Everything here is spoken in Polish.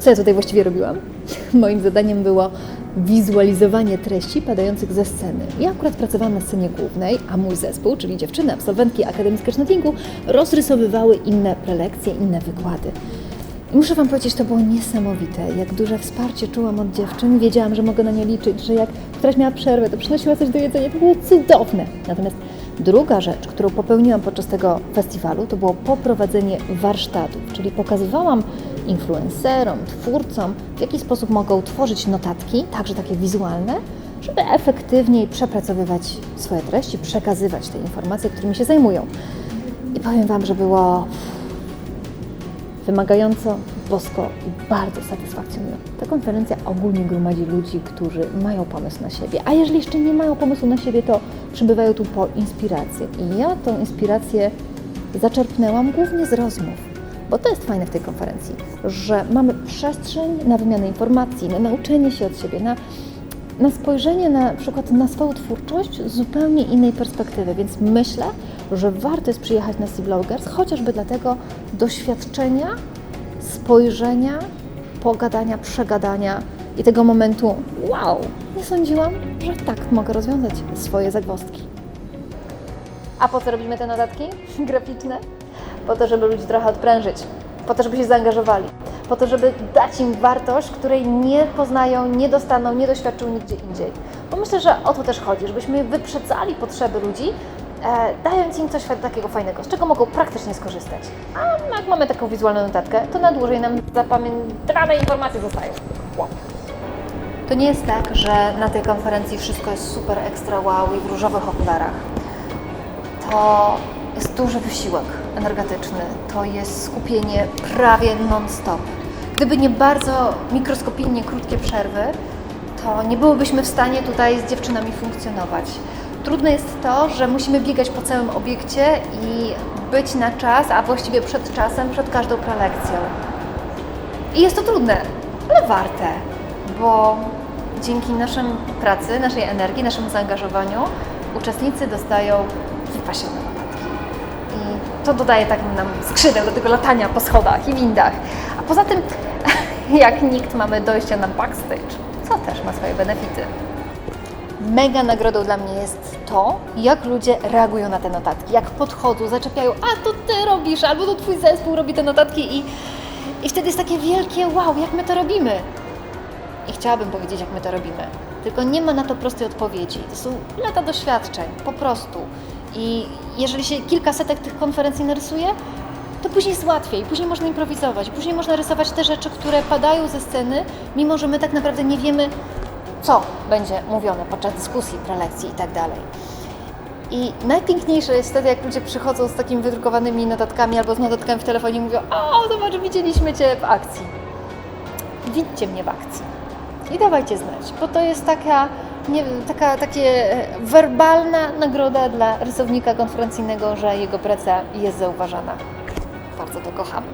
Co ja tutaj właściwie robiłam? Moim zadaniem było wizualizowanie treści padających ze sceny. Ja akurat pracowałam na scenie głównej, a mój zespół, czyli dziewczyny, absolwentki Akademii Sketchnettingu, rozrysowywały inne prelekcje, inne wykłady. I muszę Wam powiedzieć, to było niesamowite, jak duże wsparcie czułam od dziewczyn. Wiedziałam, że mogę na nie liczyć, że jak któraś miała przerwę, to przynosiła coś do jedzenia. To było cudowne. Natomiast druga rzecz, którą popełniłam podczas tego festiwalu, to było poprowadzenie warsztatów, czyli pokazywałam influencerom, twórcom, w jaki sposób mogą tworzyć notatki, także takie wizualne, żeby efektywniej przepracowywać swoje treści, przekazywać te informacje, którymi się zajmują. I powiem Wam, że było wymagająco, bosko i bardzo satysfakcjonujące. Ta konferencja ogólnie gromadzi ludzi, którzy mają pomysł na siebie, a jeżeli jeszcze nie mają pomysłu na siebie, to przybywają tu po inspirację. I ja tą inspirację zaczerpnęłam głównie z rozmów. Bo to jest fajne w tej konferencji, że mamy przestrzeń na wymianę informacji, na nauczenie się od siebie, na, na spojrzenie na przykład na swoją twórczość z zupełnie innej perspektywy. Więc myślę, że warto jest przyjechać na Sea Bloggers, chociażby dlatego doświadczenia, spojrzenia, pogadania, przegadania i tego momentu wow, nie sądziłam, że tak mogę rozwiązać swoje zagwozdki. A po co robimy te notatki graficzne? Po to, żeby ludzi trochę odprężyć, po to, żeby się zaangażowali, po to, żeby dać im wartość, której nie poznają, nie dostaną, nie doświadczą nigdzie indziej. Bo myślę, że o to też chodzi, żebyśmy wyprzedzali potrzeby ludzi, e, dając im coś takiego fajnego, z czego mogą praktycznie skorzystać. A jak mamy taką wizualną notatkę, to na dłużej nam zapamiętane informacje zostają. Wow. To nie jest tak, że na tej konferencji wszystko jest super ekstra wow i w różowych okularach. To jest duży wysiłek energetyczny, to jest skupienie prawie non-stop. Gdyby nie bardzo mikroskopijnie krótkie przerwy, to nie byłybyśmy w stanie tutaj z dziewczynami funkcjonować. Trudne jest to, że musimy biegać po całym obiekcie i być na czas, a właściwie przed czasem, przed każdą prelekcją. I jest to trudne, ale warte, bo dzięki naszej pracy, naszej energii, naszemu zaangażowaniu uczestnicy dostają wypasione to dodaje tak nam skrzydeł do tego latania po schodach i windach. A poza tym, jak nikt mamy dojścia na backstage, co też ma swoje benefity. Mega nagrodą dla mnie jest to, jak ludzie reagują na te notatki, jak podchodzą, zaczepiają, a to ty robisz, albo to twój zespół robi te notatki i, i wtedy jest takie wielkie wow, jak my to robimy. I chciałabym powiedzieć, jak my to robimy. Tylko nie ma na to prostej odpowiedzi. To są lata doświadczeń, po prostu. I jeżeli się kilka setek tych konferencji narysuje, to później jest łatwiej, później można improwizować, później można rysować te rzeczy, które padają ze sceny, mimo że my tak naprawdę nie wiemy, co będzie mówione podczas dyskusji, prelekcji i tak. I najpiękniejsze jest wtedy, jak ludzie przychodzą z takimi wydrukowanymi notatkami albo z notatkami w telefonie i mówią: O, zobacz, widzieliśmy Cię w akcji. Widźcie mnie w akcji. I dawajcie znać, bo to jest taka, nie, taka takie werbalna nagroda dla rysownika konferencyjnego, że jego praca jest zauważana. Bardzo to kocham.